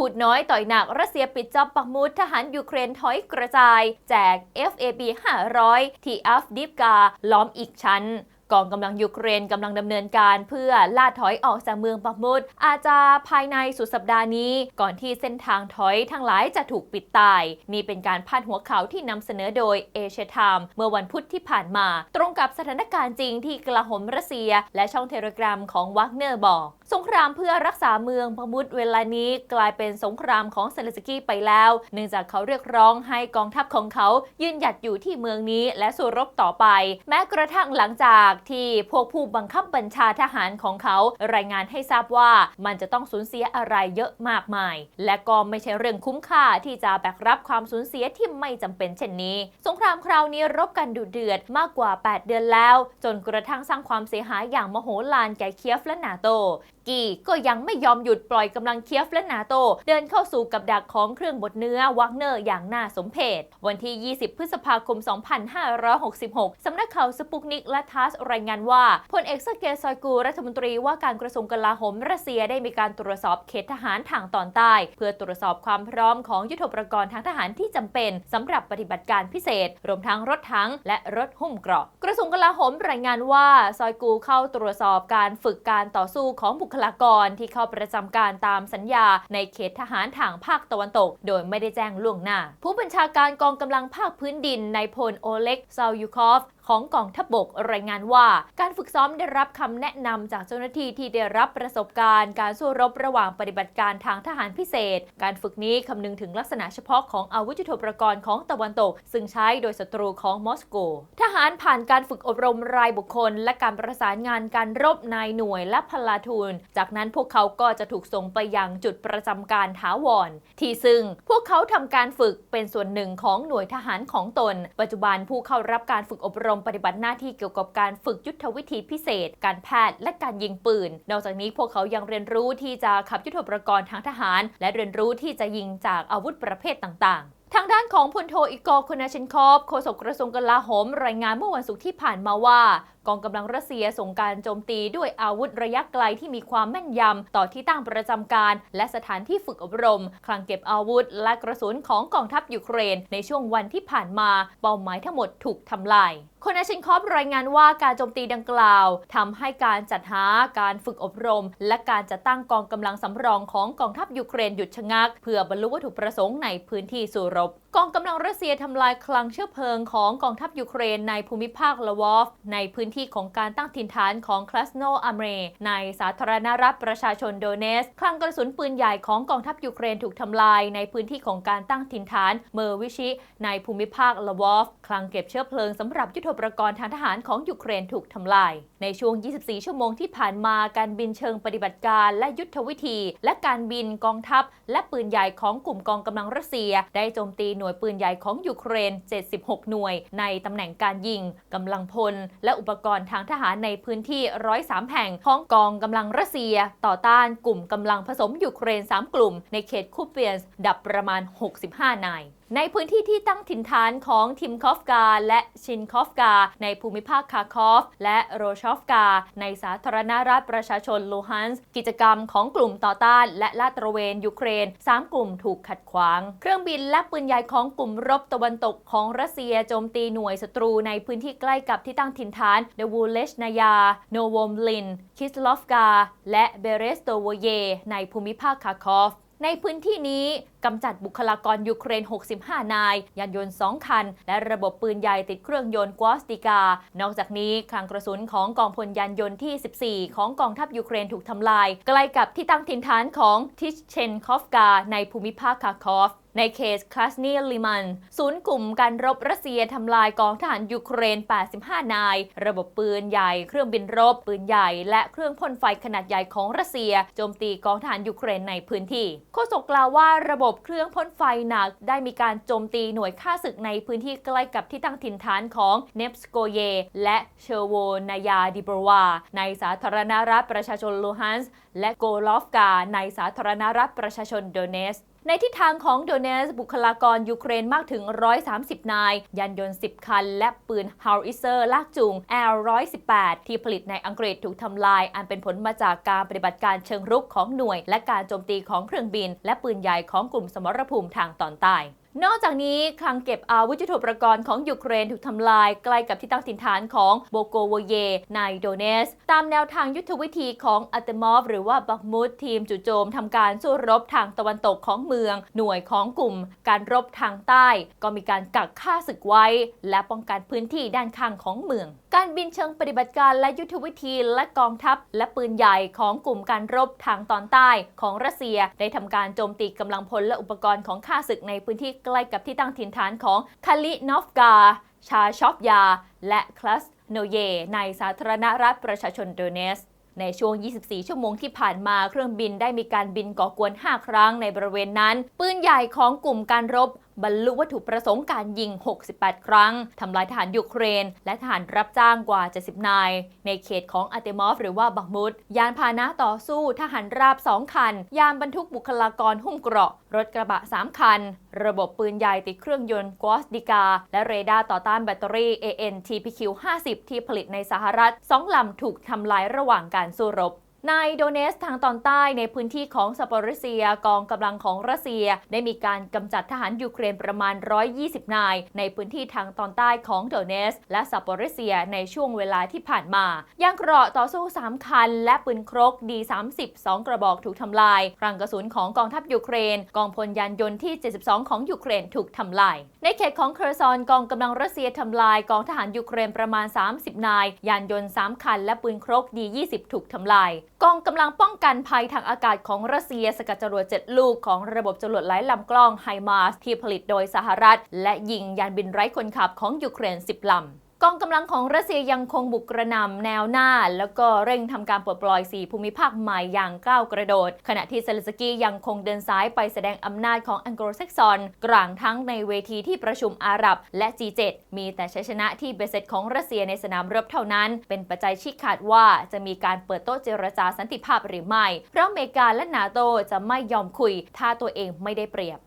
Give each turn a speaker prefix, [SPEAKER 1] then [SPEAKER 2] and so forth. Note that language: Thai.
[SPEAKER 1] พูดน้อยต่อยหนักรัสเซียปิดจอบปักมุดทหารยูเครนถอยกระจาย แจก FAB 500 ที่อัฟดิฟกา ล้อมอีกชั้นกองกำลังยูเครนกำลังดำเนินการเพื่อล่าถอยออกจากเมืองปักมุดอาจจะภายในสุดสัปดาห์นี้ ก่อนที่เส้นทางถอยทั้งหลายจะถูกปิดตาย นี่เป็นการพาดหัวข่าวที่นำเสนอโดยเอเชียไทม์เมื่อวันพุธที่ผ่านมา ตรงกับสถานการณ์จริงที่กลาโหมรัสเซีย และช่องเทเลกราฟของวักเนอร์บอก สงครามเพื่อรักษาเมืองพมุดเวลานี้กลายเป็นสงครามของเซเลสกี้ไปแล้ว เนื่องจากเขาเรียกร้องให้กองทัพของเขายืนหยัดอยู่ที่เมืองนี้และสู้รบต่อไป แม้กระทั่งหลังจากที่พวกผู้บังคับบัญชาทหารของเขารายงานให้ทราบว่ามันจะต้องสูญเสียอะไรเยอะมากมาย และก็ไม่ใช่เรื่องคุ้มค่าที่จะแบกรับความสูญเสียที่ไม่จำเป็นเช่นนี้ สงครามคราวนี้รบกันดุเดือดมากกว่า 8 เดือนแล้ว จนกระทั่งสร้างความเสียหายอย่างมโหฬารแก่เคียฟและนาโต กีก็ยังไม่ยอมหยุดปล่อยกำลังเคียฟและนาโต เดินเข้าสู่กับดักของเครื่องบดเนื้อวักเนอร์อย่างน่าสมเพชวันที่ 20 พฤษภาคม 2566 สำนักข่าวสปุกนิกและทัสรายงานว่าพลเอกเซอร์เกย์ซอยกูรัฐมนตรีว่าการกระทรวงกลาโหมรัสเซียได้มีการตรวจสอบเขตทหารทางตอนใต้ เพื่อตรวจสอบความพร้อมของยุทธปกรณ์ทางทหารที่จำเป็นสำหรับปฏิบัติการพิเศษ รวมทั้งรถถังและรถหุ้มเกราะ กระทรวงกลาโหมรายงานว่าซอยกูเข้าตรวจสอบการฝึกการต่อสู้ของบุคลากรที่เข้าประจำการตามสัญญาในเขตทหารทางภาคตะวันตก โดยไม่ได้แจ้งล่วงหน้า ผู้บัญชาการกองกำลังภาคพื้นดินนายพลโอเล็กซายูคอฟ ของกองทัพบบกรายงานว่า การฝึกซ้อมได้รับคำแนะนำจากเจ้าหน้าที่ที่ได้รับประสบการณ์การสู้รบระหว่างปฏิบัติการทางทหารพิเศษ การฝึกนี้คำนึงถึงลักษณะเฉพาะของอาวุธยุทโธปกรณ์ของตะวันตก ซึ่งใช้โดยศัตรูของมอสโก ทหารผ่านการฝึกอบรมรายบุคคล และการประสานงานการรบนายหน่วยและพลาทูนจากนั้นพวกเขาก็จะถูกส่งไปยังจุดประจำการถาวร ที่ซึ่งพวกเขาทำการฝึกเป็นส่วนหนึ่งของหน่วยทหารของตน ปัจจุบันผู้เข้ารับการฝึกอบรมปฏิบัติหน้าที่เกี่ยวกับการฝึกยุทธวิธีพิเศษ การแพทย์และการยิงปืน นอกจากนี้พวกเขายังเรียนรู้ที่จะขับยุทธปกรณ์ทางทหาร และเรียนรู้ที่จะยิงจากอาวุธประเภทต่างๆทางด้านของพลโทอีกอร์โคนาชินคอฟโฆษกกระทรวงกลาโหม รายงานเมื่อวันศุกร์ที่ผ่านมาว่า กองกำลังรัสเซียส่งการโจมตีด้วยอาวุธระยะไกลที่มีความแม่นยำต่อที่ตั้งประจำการ และสถานที่ฝึกอบรม คลังเก็บอาวุธ และกระสุนของกองทัพยูเครน ในช่วงวันที่ผ่านมา เป้าหมายทั้งหมดถูกทำลายคนาชินคอฟรายงานว่าการโจมตีดังกล่าวทำให้การจัดหาการฝึกอบรม และการจัดตั้งกองกำลังสำรองของกองทัพยูเครนหยุดชะงัก เพื่อบรรลุวัตถุประสงค์ในพื้นที่สู้รบ กองกำลังรัสเซียทำลายคลังเชื้อเพลิงของกองทัพยูเครนในภูมิภาคลาวอฟในพื้นที่ที่ของการตั้งถิ่นฐานของคลาสโนอเมรในสาธารณรัฐประชาชนโดเนสคลังกระสุนปืนใหญ่ของกองทัพยูเครนถูกทำลาย ในพื้นที่ของการตั้งถิ่นฐานเมอร์วิชิ ในภูมิภาคลาวอฟคลังเก็บเชื้อเพลิงสำหรับยุทโธปกรณ์ทางทหารของยูเครนถูกทำลายในช่วง 24 ชั่วโมงที่ผ่านมาการบินเชิงปฏิบัติการและยุทธวิธี และการบินกองทัพ และปืนใหญ่ของกลุ่มกองกำลังรัสเซีย ได้โจมตีหน่วยปืนใหญ่ของยูเครน 76 หน่วย ในตำแหน่งการยิงกำลังพล และอุปกรณ์ทางทหารในพื้นที่ 103 แห่งของกองกำลังรัสเซีย ต่อต้านกลุ่มกำลังผสมยูเครน 3 กลุ่ม ในเขตคูเปียนส์ดับประมาณ 65 นาย ในพื้นที่ที่ตั้งถิ่นฐานของทิมคอฟกา และชินคอฟกา ในภูมิภาคคาคอฟ และโรชอฟกา ในสาธารณรัฐประชาชนลูฮันส์กิจกรรมของกลุ่มต่อต้าน และลาดตระเวนยูเครน 3 กลุ่มถูกขัดขวาง เครื่องบินและปืนใหญ่ของกลุ่มรบตะวันตกของรัสเซียโจมตีหน่วยศัตรูในพื้นที่ใกล้กับที่ตั้งถิ่นฐานเดวูเลชนายา โนวอมลิน คิสลอฟกา และเบเรสโตโวเย ในภูมิภาคคาคอฟในพื้นที่นี้กำจัดบุคลากรยูเครน 65 นาย ยานยนต์ 2 คัน และระบบปืนใหญ่ติดเครื่องยนต์กวอสติกา นอกจากนี้คลังกระสุนของกองพลยานยนต์ที่ 14 ของกองทัพยูเครนถูกทำลาย ใกล้กับที่ตั้งถิ่นฐานของทิชเชนคอฟกา ในภูมิภาคคาคอฟในเคสคลาสเนียลิมัน ศูนย์กลุ่มการรบรัสเซียทำลายกองทหารยูเครน 85 นาย ระบบปืนใหญ่ เครื่องบินรบ ปืนใหญ่ และเครื่องพ่นไฟขนาดใหญ่ของรัสเซีย โจมตีกองทหารยูเครนในพื้นที่ โฆษกกล่าวว่าระบบบเครื่องพ่นไฟหนัก ได้มีการโจมตีหน่วยฆ่าศึกในพื้นที่ใกล้กับที่ตั้งถิ่นฐานของเนปสโกเย และเชอร์โวนายาดิบรวา ในสาธารณรัฐประชาชนลูฮันส์ และโกลอฟกาในสาธารณรัฐประชาชนโดเนสในทิศทางของโดเนสบุคลากรยูเครนมากถึง 130 นายยานยนต์ 10 คัน และปืนฮาวอิเซอร์ลากจูง L118 ที่ผลิตในอังกฤษถูกทำลาย อันเป็นผลมาจากการปฏิบัติการเชิงรุกของหน่วย และการโจมตีของเครื่องบิน และปืนใหญ่ของกลุ่มสมรภูมิทางตอนใต้ นอกจากนี้คลังเก็บอาวุธยุทโธปกรณ์ของยูเครนถูกทำลายใกล้กับที่ตั้งถิ่นฐานของโบโกโวเยในโดเนส ตามแนวทางยุทธวิธีของอัตมอฟ หรือว่าบักมุดทีมจู่โจมทำการสู้รบทางตะวันตกของเมือง หน่วยของกลุ่ม การรบทางใต้ ก็มีการกักฆ่าศึกไว้ และป้องกันพื้นที่ด้านข้างของเมืองการบินเชิงปฏิบัติการและยุทธวิธีและกองทัพ และปืนใหญ่ของกลุ่มการรบทางตอนใต้ของรัสเซีย ได้ทำการโจมตีกำลังพลและอุปกรณ์ของข้าศึกในพื้นที่ใกล้กับที่ตั้งถิ่นฐานของคาลินอฟกา ชาชอฟยา และคลัสโนเย ในสาธารณรัฐประชาชนโดเนสในช่วง 24 ชั่วโมงที่ผ่านมา เครื่องบินได้มีการบินก่อกวน 5 ครั้งในบริเวณนั้น ปืนใหญ่ของกลุ่มการรบ บรรลุวัตถุประสงค์การยิง 68 ครั้ง ทำลายทหารยูเครน และทหารรับจ้างกว่า 70 นาย ในเขตของอาเตมอฟหรือว่าบักมุด ยานพาหนะต่อสู้ทหารราบ 2 คัน ยานบรรทุกบุคลากรหุ้มเกราะ รถกระบะ 3 คัน ระบบปืนใหญ่ติดเครื่องยนต์กอสดิกา และเรดาร์ต่อต้านแบตเตอรี่ AN-TPQ 50 ที่ผลิตในสหรัฐ 2 ลำถูกทำลายระหว่างการสู้รบ ในโดเนสทางตอนใต้ในพื้นที่ของซาปอริเซียกองกำลังของรัสเซีย ได้มีการกำจัดทหารยูเครนประมาณ 120 นาย ในพื้นที่ทางตอนใต้ของโดเนส และซาปอริเซียในช่วงเวลาที่ผ่านมายางเกราะต่อสู้ 3 คัน และปืนครก D30 2 กระบอกถูกทำลายรังกระสุนของกองทัพยูเครน กองพลยานยนต์ที่ 72 ของยูเครนถูกทำลาย ในเขตของเคอร์ซอนกองกำลังรัสเซียทำลายกองทหารยูเครนประมาณ 30 นาย ยานยนต์ 3 คัน และปืนครก D20 ถูกทำลายกองกำลังป้องกันภัยทางอากาศของรัสเซียสกัดจรวด 7 ลูกของระบบจรวดไร้ลำกล้องไฮมาสที่ผลิตโดยสหรัฐ และยิงยานบินไร้คนขับของยูเครน 10 ลำ กองกำลังของรัสเซียยังคงบุกกระหน่ำแนวหน้า แล้วก็เร่งทำการปลดปล่อย 4 ภูมิภาคใหม่อย่างก้าวกระโดด ขณะที่เซเลสกี้ยังคงเดินซ้ายไปแสดงอำนาจของอังโกลแซกซอน กลางทั้งในเวทีที่ประชุมอาหรับและ G7 มีแต่ชัยชนะที่เบสเซตของรัสเซียในสนามรบเท่านั้น เป็นปัจจัยชี้ขาดว่าจะมีการเปิดโต๊ะเจรจาสันติภาพหรือไม่ เพราะอเมริกาและนาโตจะไม่ยอมคุย ถ้าตัวเองไม่ได้เปรียบ